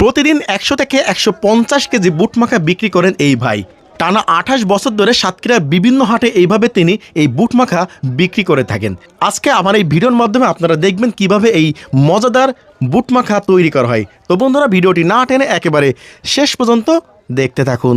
প্রতিদিন একশো থেকে একশো পঞ্চাশ কেজি বুট মাখা বিক্রি করেন এই ভাই। টানা আঠাশ বছর ধরে সাতক্ষীরার বিভিন্ন হাটে এইভাবে তিনি এই বুট মাখা বিক্রি করে থাকেন। আজকে আমার এই ভিডিওর মাধ্যমে আপনারা দেখবেন কীভাবে এই মজাদার বুট মাখা তৈরি করা হয়। তো বন্ধুরা, ভিডিওটি না টেনে একেবারে শেষ পর্যন্ত দেখতে থাকুন।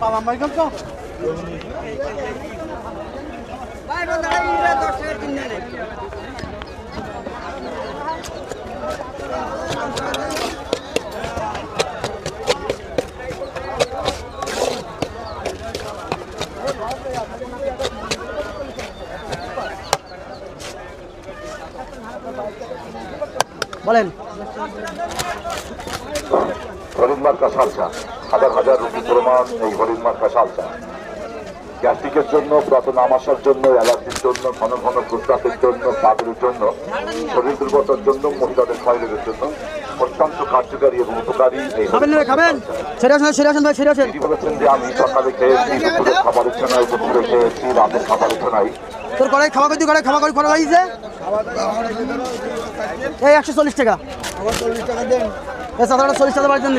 পালাম ভাই তো Thank you. বলেন। হরিণ মার্কা সালসা হাজার হাজার রুপি প্রমাণ এই হরিণ মার্কা সালসা। গ্যাস্ট্রিকের জন্য পুরাতন আমাশার জন্য অ্যালার্জির জন্য ঘন ঘন প্রস্রাবের জন্য পাগলের জন্য শরীর দুর্বলতার জন্য মহিলাদের ক্ষয়রোগের জন্য অত্যন্ত কার্যকারী এবং উপকারী তিনি বলেছেন যে আমি সকালে খেয়েছি দুপুরে খাবার ইচ্ছে নাই দুপুরে খেয়েছি রাতের খাবার ইচ্ছে নাই তোর কড়াই খাওয়া করতে কড়াই খাওয়া করে খরচ হয়েছে এই একশো চল্লিশ টাকা। এই সাধারণ চল্লিশ টাকা বাড়ির জন্য।